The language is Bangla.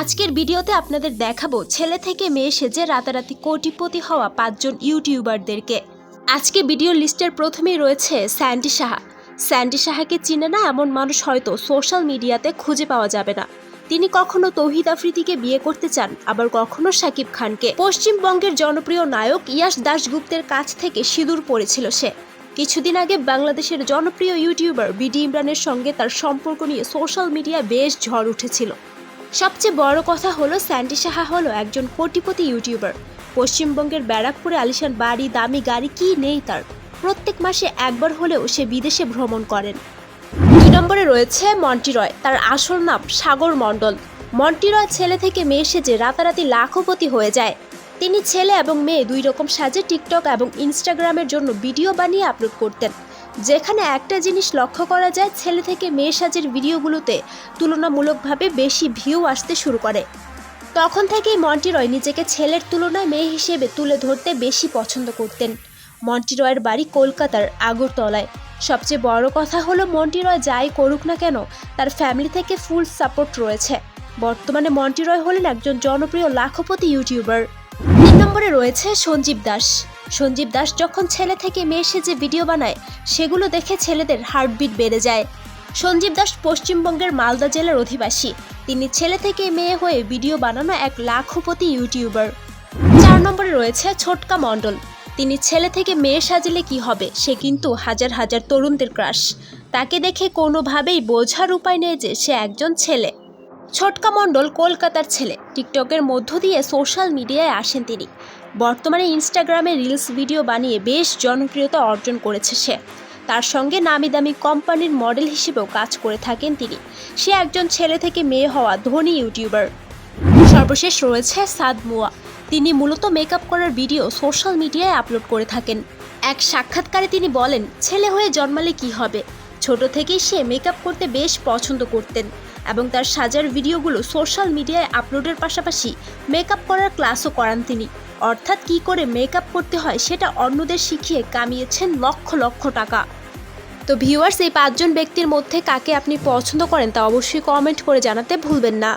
আজকের ভিডিওতে আপনাদের দেখাবো ছেলে থেকে মেয়ে সেজে রাতারাতি কোটিপতি হওয়া পাঁচজন ইউটিউবারদেরকে। আজকে ভিডিও লিস্টের প্রথমেই রয়েছে স্যান্ডি সাহা। স্যান্ডি সাহাকে চিনে না এমন মানুষ হয়তো সোশ্যাল মিডিয়াতে খুঁজে পাওয়া যাবে না। তিনি কখনো তৌহিদ আফ্রিদিকে বিয়ে করতে চান, আবার কখনো শাকিব খানকে। পশ্চিমবঙ্গের জনপ্রিয় নায়ক ইয়াশ দাশগুপ্তের কাছ থেকে সিঁদুর পড়েছিল সে। কিছুদিন আগে বাংলাদেশের জনপ্রিয় ইউটিউবার বিডি ইমরানের সঙ্গে তার সম্পর্ক নিয়ে সোশ্যাল মিডিয়া বেশ ঝড় উঠেছিল। সবচেয়ে বড় কথা হলো, স্যান্ডি সাহা হলো একজন কোটিপতি ইউটিউবার। পশ্চিমবঙ্গের ব্যারাকপুরে আলিশান বাড়ি, দামি গাড়ি, কি নেই তার? প্রত্যেক মাসে একবার হলেও সে বিদেশে ভ্রমণ করেন। দুই নম্বরে রয়েছে মন্টি রয় তার আসল নাম সাগর মণ্ডল। মন্টি রয় ছেলে থেকে মেয়ে সেজে রাতারাতি লাখপতি হয়ে যায়। তিনি ছেলে এবং মেয়ে দুই রকম সাজে টিকটক এবং ইনস্টাগ্রামের জন্য ভিডিও বানিয়ে আপলোড করতেন। যেখানে একটা জিনিস লক্ষ্য করা যায়, ছেলে থেকে মেয়ে সাজের ভিডিওগুলোতে তুলনামূলকভাবে বেশি ভিউ আসতে শুরু করে। তখন থেকেই মন্টি রয় নিজেকে ছেলের তুলনায় মেয়ে হিসেবে তুলে ধরতে বেশি পছন্দ করতেন। মন্টি রয়ের বাড়ি কলকাতার আগরতলায়। সবচেয়ে বড় কথা হলো মন্টি রয় যাই করুক না কেন, তার ফ্যামিলি থেকে ফুল সাপোর্ট রয়েছে। বর্তমানে মন্টি রয় হলেন একজন জনপ্রিয় লাখপতি ইউটিউবার। তিন নম্বরে রয়েছে সঞ্জীব দাস। সঞ্জীব দাস যখন ছেলে থেকে মেয়ে সেজে ভিডিও বানায়, সেগুলো দেখে ছেলেদের হার্টবিট বেড়ে যায়। সঞ্জীব দাস পশ্চিমবঙ্গের মালদা জেলার অধিবাসী। তিনি ছেলে থেকে মেয়ে হয়ে ভিডিও বানানো এক লাখপতি ইউটিউবার। চার নম্বরে রয়েছে ছোটকা মণ্ডল। তিনি ছেলে থেকে মেয়ে সাজিলে কি হবে, সে কিন্তু হাজার হাজার তরুণদের ক্রাশ। তাকে দেখে কোনোভাবেই বোঝার উপায় নেই যে সে একজন ছেলে। ছোটকা মণ্ডল কলকাতার ছেলে। টিকটকের মধ্য দিয়ে সোশ্যাল মিডিয়ায় আসেন তিনি। বর্তমানে ইনস্টাগ্রামে রিলস ভিডিও বানিয়ে বেশ জনপ্রিয়তা অর্জন করেছে সে। তার সঙ্গে নামি দামি কোম্পানির মডেল হিসেবেও কাজ করে থাকেন তিনি। সে একজন ছেলে থেকে মেয়ে হওয়া ধনী ইউটিউবার। সর্বশেষ রয়েছে সাদ মুয়া। তিনি মূলত মেকআপ করার ভিডিও সোশ্যাল মিডিয়ায় আপলোড করে থাকেন। এক সাক্ষাৎকারে তিনি বলেন, ছেলে হয়ে জন্মালে কি হবে? ছোট থেকেই সে মেকআপ করতে বেশ পছন্দ করতেন। এবং তার সাজার ভিডিওগুলো সোশ্যাল মিডিয়ায় আপলোডের পাশাপাশি মেকআপ করার ক্লাসও করান তিনি। অর্থাৎ কি করে মেকআপ করতে হয় সেটা অন্যদের শিখিয়ে কামিয়েছেন লক্ষ লক্ষ টাকা। তো ভিউয়ার্স, এই পাঁচজন ব্যক্তির মধ্যে কাকে আপনি পছন্দ করেন তা অবশ্যই কমেন্ট করে জানাতে ভুলবেন না।